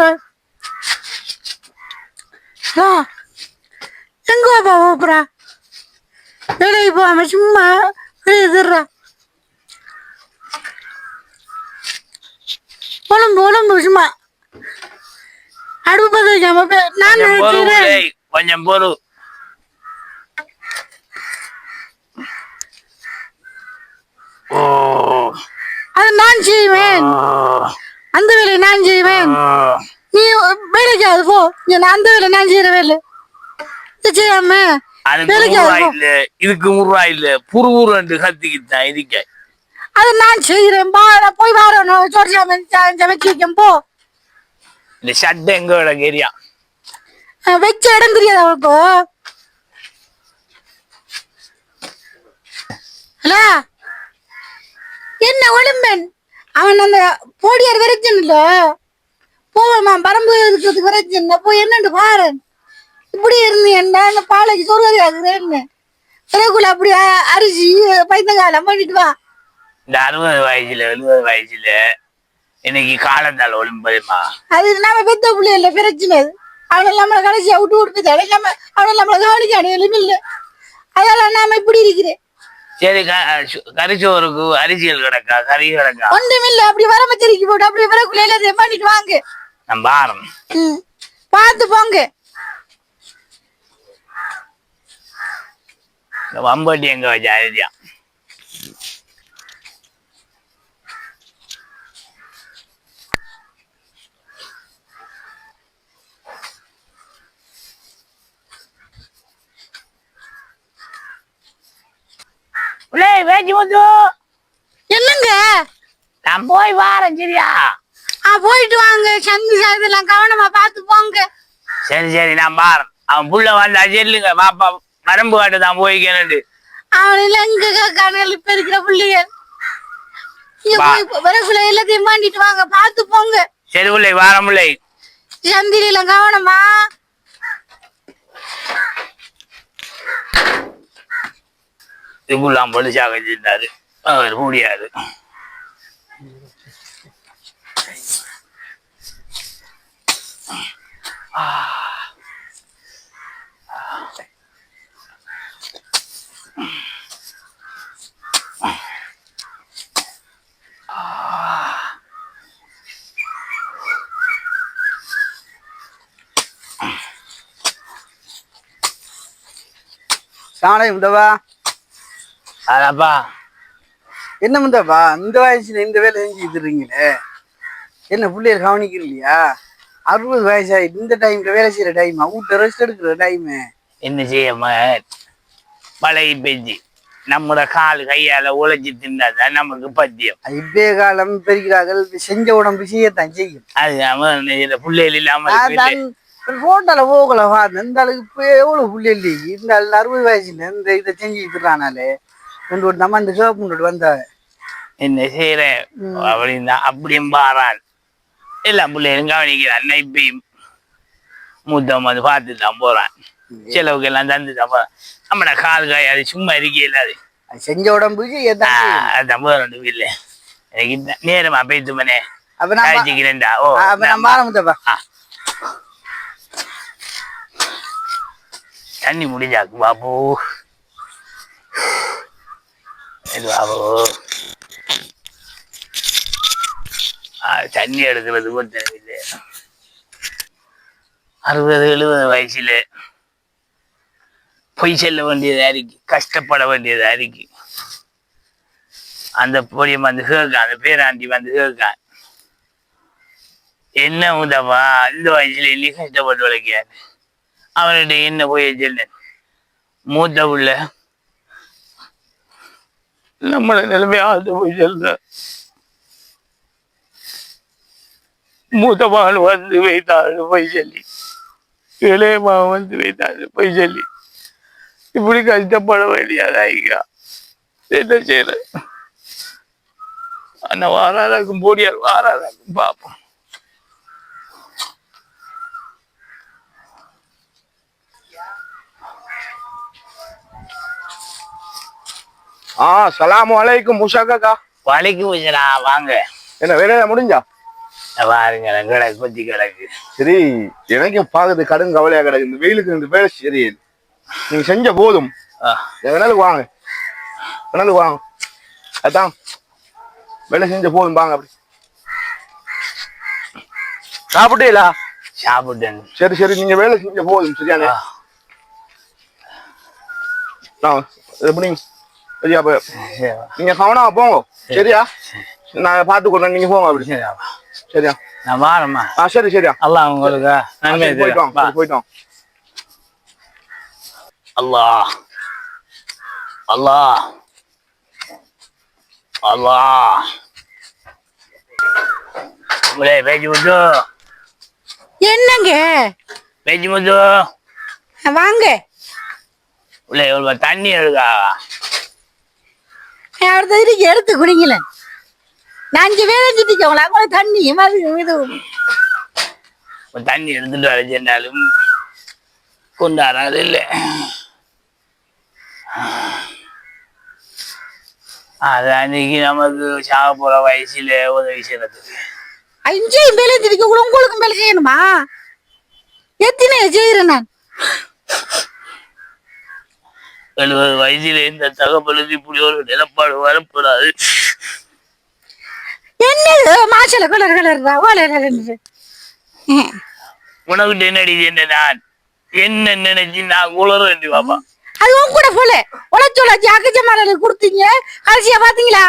கூப்பிடு ஆ, எங்க வாப்பா கூப்பிட்றா? வேலைக்கு போகாம சும்மா வெளியே திருறா உடம்பு உடம்பு சும்மா. அடுப்பு பத்த வைக்காம நான் கொஞ்சம் பொறு கொஞ்சம் அது நான் செய்வேன். அந்த வேலையை நான் செய்வேன். ஓ. நீ வேலைக்கு அது போ நான் அந்த வேலை நான் செய்யற வேலை. செய்யாம இதுக்கு முருவா இல்ல. புரு ரெண்டு கத்திக்கிட்டு தான் இருக்க அது நான் நான் போய் வரணும் சோறு சமைச்சு சமைச்சு வைக்கேன் போ. இந்த சட்டை எங்க அஹ் வச்ச இடம் தெரியாது அவளுக்கு ஹலோ? என்ன ஒளிம்பன் அவன் அந்த போடியார் வரைச்சன் இல்ல? போவேம்மா பரம்பு இருக்கிறதுக்கு வரைச்சன் போய் என்னன்னு பாரு. இப்படி இருந்து என்ன? பாலைக்கு சோறு ஆகுறேன்னு பிறகுல அப்படி அரிசி பைத்தங்காலம் பண்ணிட்டு வா. இந்த அறுபது வயசுல எழுபது வயசுல இன்னைக்கு காலத்தால் ஒளிம்பதுமா அது நம்ம பெத்த பிள்ளை இல்ல பிரச்சனை அவனை நம்மளை கடைசியா விட்டு விட்டு தடை நம்ம அவனை நம்மளை கவனிக்க எதுவும் இல்லை. அதெல்லாம் நாம இப்படி இருக்கிறேன். சரி க- சு- கறிச்சோறுக்கு அரிசிகள் கிடக்கா கறி கிடக்கா? ஒன்றுமில்ல அப்படி வரமச்சரிக்கை போட்டு அப்படி எல்லாத்தையும் பண்ணிட்டு வாங்க. நான் பாரம். பார்த்து போங்க. வம்பட்டி எங்க வச்சா ஐடியா வேச்சி முத்து என்னங்க? நான் போய் வாரேன் சரியா? ஆ போயிட்டு வாங்க. சந்தி சாயதெல்லாம் கவனமா பார்த்து போங்க. சரி சரி நான் பாரேன் அவன் புள்ள வந்தா சொல்லுங்க. பாப்பா வரம்பு காட்டு தான் போய்க்கணுண்டு அவனில் எங்க கணல் இப்ப இருக்கிற இங்க. போய் வரக்குள்ள எல்லாத்தையும் பண்ணிட்டு வாங்க. பார்த்து போங்க. சரி உள்ளே வாரம் உள்ளே சந்திரில கவனமா இதுக்குள்ளாம் பொலிசாக வச்சிருந்தாரு அவர் முடியாது சாணை உதவா அதப்பா என்ன முந்தவா இந்த வயசுல இந்த வேலை செஞ்சுட்டு இருக்கீங்களே என்ன பிள்ளைகள் கவனிக்கிறீங்களா அறுபது வயசாயிட்டு இந்த டைம்ல வேலை செய்யற டைம் வீட்டுல ரெஸ்ட் எடுக்கிற டைம் என்ன செய்ய மகன்? பழகி பேச்சு. நம்மட கால் கையால உழைச்சி தின்னாதான் நமக்கு பத்தியம். இப்பே காலம் பெருகிறார்கள் செஞ்ச உடம்பு செய்யத்தான் செய்யும். அது இந்த பிள்ளைகள் இல்லாம. போட்டோல போகல இந்த அளவுக்கு எவ்வளவு பிள்ளைகள் இந்த ஆளு அறுபது வயசுல இந்த இதை செஞ்சுட்டு இருக்கானாலே ரெண்டு ஒரு நம்ம அந்த சிவப்பு முன்னாடி வந்தாங்க என்ன செய்யற? அப்படின்னா அப்படியும் பாறான் எல்லா பிள்ளைகளும் கவனிக்கிறான். அண்ணன் இப்பயும் மூத்தவன் வந்து பார்த்து தான் போறான். செலவுக்கு எல்லாம் தந்து தான் போறான். நம்மட கால் காய் அது சும்மா இருக்கல அது. அது செஞ்ச உடம்பு செய்யத்தான் செய்யும். ஆஹ், அதான் போறோம் இல்லை. எனக்கு நேரமா பேத்து மனே. அப்ப நான் ஓ அப்ப நான் மாற முந்தப்பா தண்ணி முடிஞ்சாக்கு பாபு தண்ணி எடுக்கிறது கூட தேவையில்லை. அறுபது எழுபது வயசுல பொய் செல்ல வேண்டியதா இருக்கு கஷ்டப்பட வேண்டியதா இருக்கு. அந்த பொடியம் வந்து கேட்கான் அந்த பேராண்டி வந்து கேட்கான் என்ன உதவா? இந்த வயசுல நீ கஷ்டப்பட்டு உழைக்காரு அவன்கிட்ட என்ன போய் சொன்னேன் மூத்த புள்ள நம்மள நிலைமையாவது போய் சொல்ற மூத்த மகன் வந்து வைத்தாள் போய் சொல்லி இளைய மகன் வந்து வைத்தாள் போய் சொல்லி இப்படி கஷ்டப்பட வேண்டியதாயிக்கா என்ன செய்யற அண்ணா வாராதாக்கும் போடியார் வாராதாக்கும் பாப்போம். ஆ சலாம் அலைக்கும் முஷாக்காக்கா வலிக்கு வச்சுடா வாங்க. என்ன வேலையில முடிஞ்சா? பாருங்க கிடக்கு கொத்தி கிடக்கு. சரி எனக்கும் பார்க்கறது கடும் கவலையா கிடக்கு. இந்த வெயிலுக்கு இந்த வேலை சரி. நீங்க செஞ்ச போதும். வேணாலும் வாங்க. வேணாலும் வாங்க. அதான். வேலை செஞ்ச போதும் வாங்க அப்படி. சாப்பிட்டீங்களா? சாப்பிட்டேன். சரி சரி நீங்க வேலை செஞ்ச போதும் சரியானே நான் எப்படி சரியா அப்ப சரி, நீங்க கவனமா போங்க சரியா நான் பாத்துக்கிறேன் நீங்க போங்க அப்படி சரி, சரியா நான் வாரம்மா ஆ சரி சரியா அல்லாஹ் உங்களுக்கு நன்மை சரி, போயிட்டு தரும். வாங்க வா. சரி, போயிட்டு வாங்க அல்லாஹ் அல்லாஹ் அல்லாஹ் உங்களே பேச்சு முத்து என்னங்க பேச்சு முத்து வாங்க உள்ளே இவ்வளவு தண்ணி இருக்கா அடுத்த இதுக்கு எடுத்து குடிங்களேன் நான் அஞ்சு பேர் செஞ்சுட்டீங்களா கூட தண்ணி மது இது. தண்ணி எடுத்துட்டு வர கொண்டாடாது இல்லை. அது அன்னைக்கு நமக்கு சாக போற வயசுல உதவி செய்யறதுக்கு அஞ்சையும் பேர் செஞ்சுட்டு உங்களுக்கும் மேல செய்யணுமா? எத்தனை செய்யறேன் நான்? எழுபது வயசுல இந்த தகவலுக்கு இப்படி ஒரு நிலப்பாடு வரப்படாது என்னது? மாசல கலர் கலர் உனக்கிட்ட என்னடி என்ன நான்? என்ன நினைச்சு நான் உளற வேண்டி பாப்பா அது உன் கூட போல. உழைச்சு உழைச்சு அக்கச்ச மரல கொடுத்தீங்க. கடைசியா பாத்தீங்களா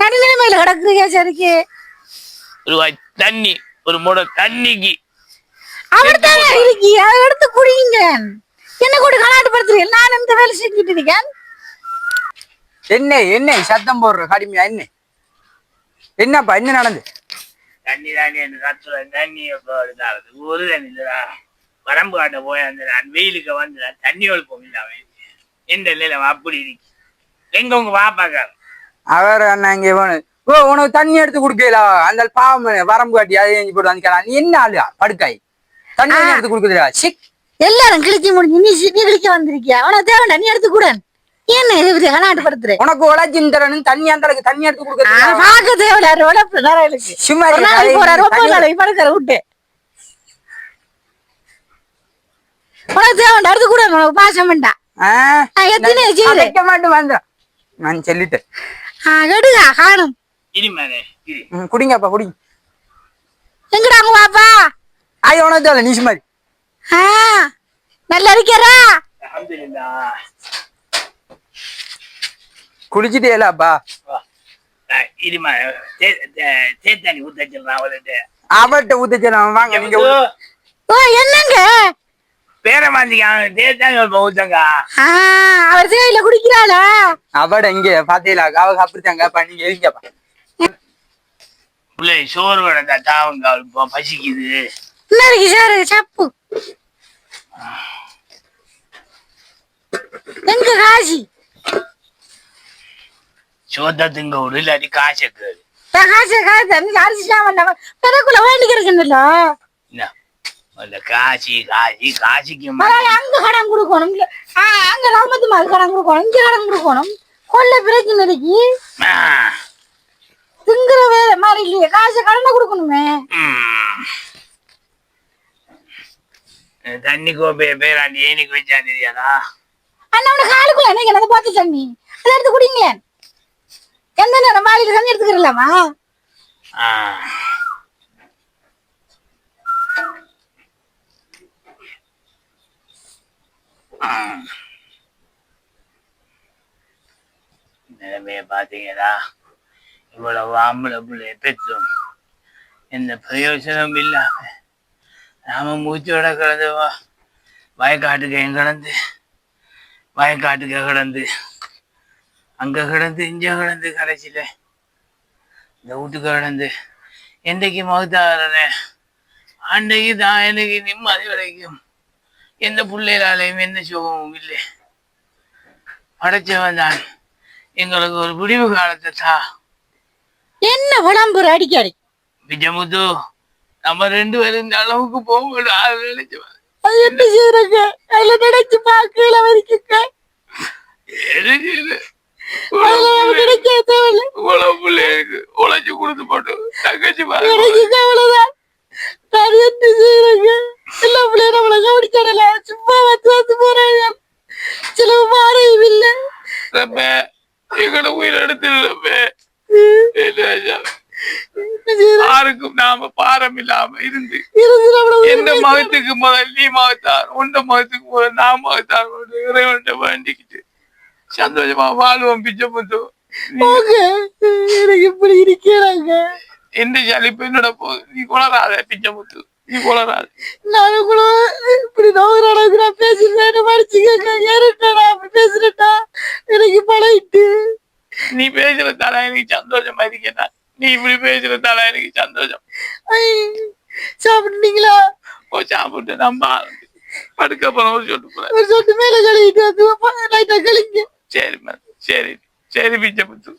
நடுநிலைமையில கிடக்குறீங்க சரிக்கு ஒரு தண்ணி ஒரு முடை தண்ணிக்கு. அவர் தானே இருக்கி அதை எடுத்து குடிங்க என்ன கூட கலாட்டு படுத்துறீங்க நான் இந்த வேலை செஞ்சுட்டு இருக்கேன். என்ன என்ன சத்தம் போடுற கடுமையா என்ன. என்னப்பா என்ன நடந்து? தண்ணி தானே என்று கத்துற தண்ணி இருந்தாலும் ஒரு தண்ணி இல்லடா வரம்பு காட்ட போய் அந்த நான் வெயிலுக்கு வந்து தண்ணி ஒழுப்பம் இல்லாம எந்த நிலை அப்படி இருக்கு? எங்க உங்க பாப்பாக்கார அவர் அண்ணா இங்க வேணும் ஓ உனக்கு தண்ணி எடுத்து குடுக்கல? அந்த பாவம் வரம்பு காட்டி அதை போட்டு வந்து நீ என்ன ஆளு? படுக்காய் தண்ணி. எடுத்து குடுக்குதுடா? சிக். எல்லாரும் கிழிச்சு முடிஞ்சு நீ சி- நீ கிழிக்க வந்திருக்கியா? உனக்கு தேவைண்டா நீ எடுத்து கூட. என்ன இது கலாட்டு படுத்துற உனக்கு உழைச்சின் தரணும் தண்ணி அந்த அளவுக்கு தண்ணி எடுத்து குடுக்குறது பார்க்க தேவையில்ல உடம்பு நிறைய சும்மா ஒரு நாளைக்கு போறாரு ஒன்பது நாளைக்கு படுக்கிற விட்டு. உனக்கு தேவைண்டா எடுத்து கூட உனக்கு பாசம் வேண்டாம் எத்தனை செய்யறேன் வைக்க மாட்டேன் வந்துடும் நான் சொல்லிட்டேன். எடுகா காணும். குடிங்கப்பா குடிங்க எங்கடா உங்க பாப்பா ஆய் உனக்கு தேவை நீ சும்மாரி ஆ, நல்லா இருக்கிறா அல்ஹம்துலில்லாஹ். குளிச்சுட்டே இல்லப்பா வா. நான் இனிமே தே- தே- தேத்தண்ணி ஊத்த வச்சிடலாம் அவள்கிட்ட அவட்ட ஊத்தச்சலாம் வாங்க நீங்க ஓ என்னங்க? அவர் தேயில குடிக்கிறாளா? அவட இங்க பாத்தீங்களா? அவ அப்படித்தாங்க அப்பா நீங்க இருங்கப்பா பிள்ளை சோறு வேணா தாவங்க பசிக்குது. எங்க காசி சோத்த திங்க விடு இல்லாட்டி காசை கேடு நான் காசு காசு அன்னைக்கு அரிசி சாமான் பிறகுள்ள வேண்டிக்கிறதுல என்ன அந்த காசி காசி காசிக்கு அங்க கடன் கொடுக்கணும் இல்ல, அங்க ராமத்து மாதிரி கடன் கொடுக்கணும் இங்க கடன் கொடுக்கணும் கொள்ள பிரச்சனை இருக்கு திங்குற வேலை மாதிரி இல்லையே காசு கடனை கொடுக்கணுமே தண்ணி கோப்பைய பேராண்டி ஏனிக்கு வச்சா தெரியாதா அண்ணா காலுக்குள்ள என்ன எனக்கு பார்த்து தண்ணி. அதை எடுத்து குடிங்களேன் எந்த நேரம்? வாயில தண்ணி எடுத்துக்கிறலாமா. நிலைமைய பாத்தீங்களா இவ்வளவு ஆம்பளை பிள்ளைய பெற்றோம். எந்த பிரயோஜனம் இல்லாம நாம மூச்சோட கிடந்து வயக்காட்டுக்கு எங்க கிடந்து. வயக்காட்டுக்கு கிடந்து. அங்க கிடந்து இங்க கிடந்து கடைசியில இந்த வீட்டுக்கு கிடந்து. என்றைக்கு மகத்தாரனே அன்றைக்கு தான் எனக்கு நிம்மதி கிடைக்கும். எந்த பிள்ளைகளாலையும் எந்த சுகமும் இல்லை. படைச்சவன் தான். எங்களுக்கு ஒரு விடிவு காலத்தை தா. என்ன விளம்பரம் அடிக்கடி விஜயமுத்து நம்ம ரெண்டு பேரும் இந்த அளவுக்கு போக நினைச்சவன் அது என்ன செய்யறங்க? அதுல நினைச்சு இவ்வளவு பிள்ளைகளுக்கு உழைச்சு கொடுத்து போட்டு தங்கச்சி பாரு எனக்கு கவலைதான் நான் என்ன செய்யறேங்க? நாம பாரம் இல்லாம இருந்து எந்த மகத்துக்கு முதல் நீ மகத்தார் உண்ட மகத்துக்கு முதல் நான் மகத்தார் இறைவன்ட்ட வேண்டிக்கிட்டு சந்தோஷமா வாழ்வோம் பிச்சை முத்து எனக்கு இப்படி இருக்கிறாங்க. எந்த சலிப்பு என்னோட போகுது நீ குளராத பிச்சை முத்து நீ குளராத நான் கூட இப்படி நோகிற அளவுக்கு நான் பேசுறேன் மடிச்சுக்கங்க ஏறிட்டா அப்படி பேசுறேன்டா எனக்கு பழகிட்டு. நீ பேசுறதால எனக்கு சந்தோஷமா இருக்கேன்? நீ இப்படி பேசுறதால எனக்கு சந்தோஷம். ஐ, சாப்பிட்டீங்களா ஓ சாப்பிட்டு நம்ம படுக்க சொட்டு போல ஒரு சொட்டு மேல கழுவிட்டு லைட்டா கழிங்க. சரி மேம் சரி. சரி பிச்சை முத்து